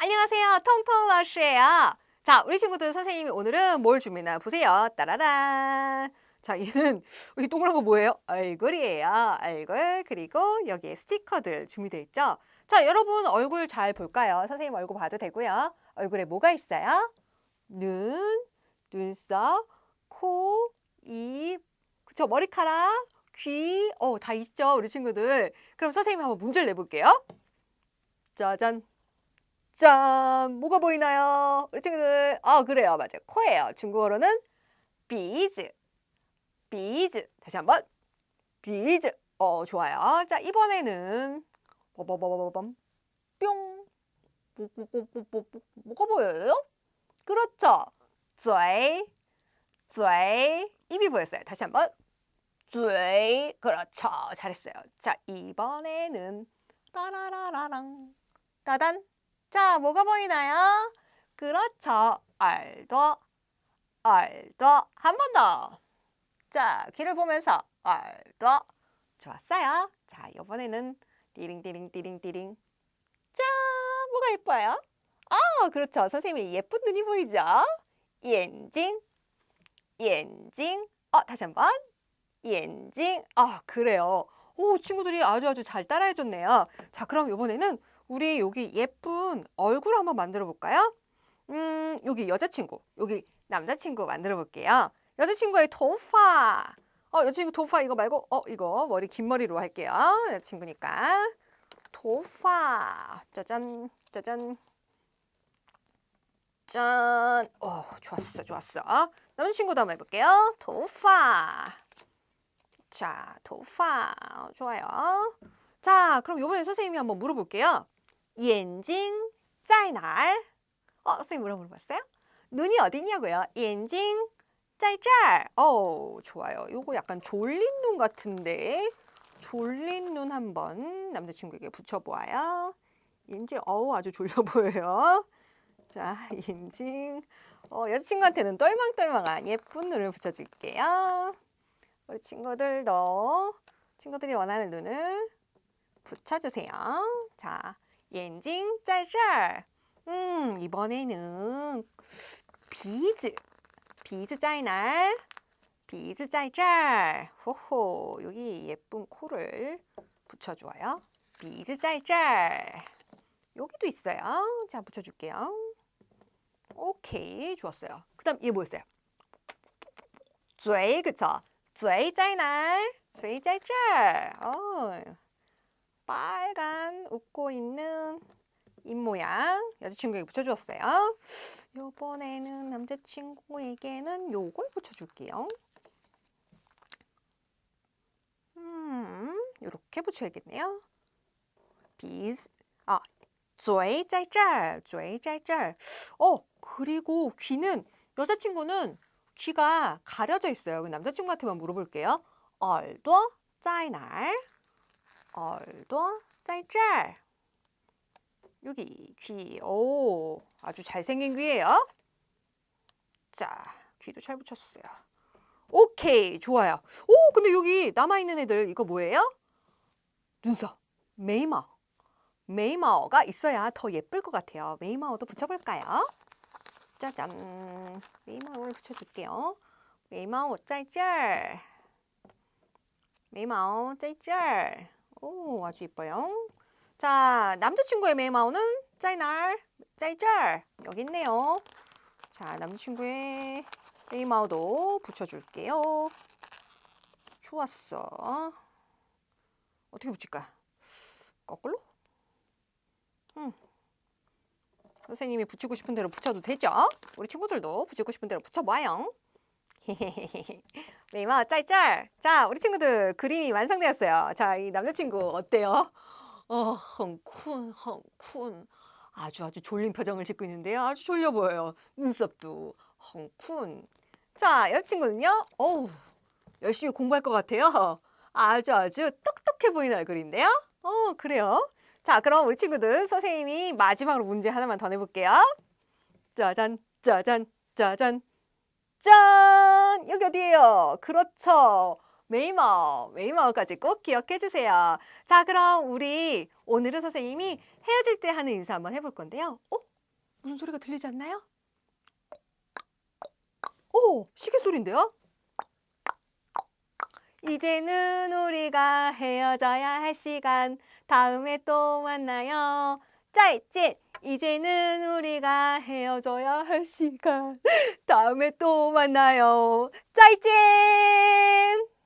안녕하세요. 통통 러쉬예요. 자, 우리 친구들 선생님이 오늘은 뭘 준비나 보세요. 따라란. 자, 얘는 여기 동그란 거 뭐예요? 얼굴이에요. 얼굴 그리고 여기에 스티커들 준비되어 있죠. 자, 여러분 얼굴 잘 볼까요? 선생님 얼굴 봐도 되고요. 얼굴에 뭐가 있어요? 눈, 눈썹, 코, 입, 그쵸? 머리카락, 귀, 어, 다 있죠, 우리 친구들. 그럼 선생님 한번 문제를 내볼게요. 짜잔. 짠! 뭐가 보이나요? 우리 친구들. 아, 그래요. 맞아요. 코예요. 중국어로는 비즈. 비즈. 다시 한번. 비즈. 어, 좋아요. 자, 이번에는 빠바바바밤. 뿅. 뽀뽀뽀뽀뽀. 뭐가 보여요? 그렇죠. 嘴. 嘴. 입이 보였어요. 다시 한번. 嘴. 그렇죠. 잘했어요. 자, 이번에는 따라라라랑. 따단. 자, 뭐가 보이나요? 그렇죠. 알도. 알도. 한번 더. 자, 귀를 보면서 알도. 좋았어요. 자, 이번에는 띠링띠링띠링띠링. 짠! 뭐가 예뻐요? 아, 그렇죠. 선생님의 예쁜 눈이 보이죠? 엔징. 엔징. 어, 다시 한 번. 엔징. 아, 그래요. 오, 친구들이 아주 아주 잘 따라해 줬네요. 자, 그럼 이번에는 우리 여기 예쁜 얼굴 한번 만들어 볼까요? 음, 여기 여자친구, 여기 남자친구 만들어 볼게요. 여자친구의 도파. 어, 여자친구 도파 이거 말고, 어, 이거 머리 긴 머리로 할게요. 여자친구니까. 도파. 짜잔, 짜잔. 짠. 어, 좋았어, 좋았어. 남자친구도 한번 해볼게요. 도파. 자, 도파. 좋아요. 자, 그럼 이번에 선생님이 한번 물어볼게요. 眼睛在哪儿? 어, 선생님 뭐라 물어봤어요? 눈이 어디 있냐고요? 眼睛在这儿. 어, 좋아요. 요거 약간 졸린 눈 같은데. 졸린 눈 한번 남자친구에게 붙여보아요. 인징, 어우, 아주 졸려 보여요. 자, 인징. 어, 여자친구한테는 똘망똘망한 예쁜 눈을 붙여줄게요. 우리 친구들도 친구들이 원하는 눈을 붙여주세요. 자, 眼睛 짜자. 음, 이번에는 비즈. 비즈 짜이날. 비즈 짜이짤. 호호. 여기 예쁜 코를 붙여 줘요. 비즈 짜이짤. 여기도 있어요. 자, 붙여 줄게요. 오케이. 좋았어요. 그다음 얘 뭐였어요? 쥐, 그쵸? 쥐 짜이날. 쥐 짜이짤. 어. 빨간 웃고 있는 입모양 여자친구에게 붙여주었어요. 요번에는 남자친구에게는 요걸 붙여줄게요. 음, 이렇게 붙여야겠네요. 비즈, 아, 조이 짤짤, 조이 짤짤. 어, 그리고 귀는, 여자친구는 귀가 가려져 있어요. 남자친구한테만 물어볼게요. 얼도 짜이날. 얼도 짤짤 여기 귀. 오, 아주 잘생긴 귀예요. 자, 귀도 잘 붙였어요. 오케이, 좋아요. 오, 근데 여기 남아있는 애들 이거 뭐예요? 눈썹, 메이머. 메이머가 있어야 더 예쁠 것 같아요. 메이머도 붙여볼까요? 짜잔. 메이머를 붙여줄게요. 메이머 짤짤. 메이머 짤짤. 오, 아주 이뻐요. 자, 남자친구의 메마오는 짜이날, 짜이짤. 여기 있네요. 자, 남자친구의 메마오도 붙여줄게요. 좋았어. 어떻게 붙일까? 거꾸로? 응. 선생님이 붙이고 싶은 대로 붙여도 되죠? 우리 친구들도 붙이고 싶은 대로 붙여봐요. 헤헤헤헤. 메이마 짤짤. 자, 우리 친구들 그림이 완성되었어요. 자, 이 남자친구 어때요? 어, 헝쿤, 헝쿤. 아주 아주 졸린 표정을 짓고 있는데요. 아주 졸려 보여요. 눈썹도 헝쿤. 자, 여자친구는요? 어우, 열심히 공부할 것 같아요. 아주 아주 똑똑해 보이는 얼굴인데요. 어, 그래요. 자, 그럼 우리 친구들 선생님이 마지막으로 문제 하나만 더 내볼게요. 짜잔, 짜잔, 짜잔, 짠! 여기 어디예요? 그렇죠. 메이마우, 메이마우까지 꼭 기억해 주세요. 자, 그럼 우리 오늘은 선생님이 헤어질 때 하는 인사 한번 해볼 건데요. 어? 무슨 소리가 들리지 않나요? 오, 시계 소리인데요? 이제는 우리가 헤어져야 할 시간. 다음에 또 만나요. 짜이찐! 이제는 우리가 헤어져야 할 시간. 다음에 또 만나요. 짜이찐!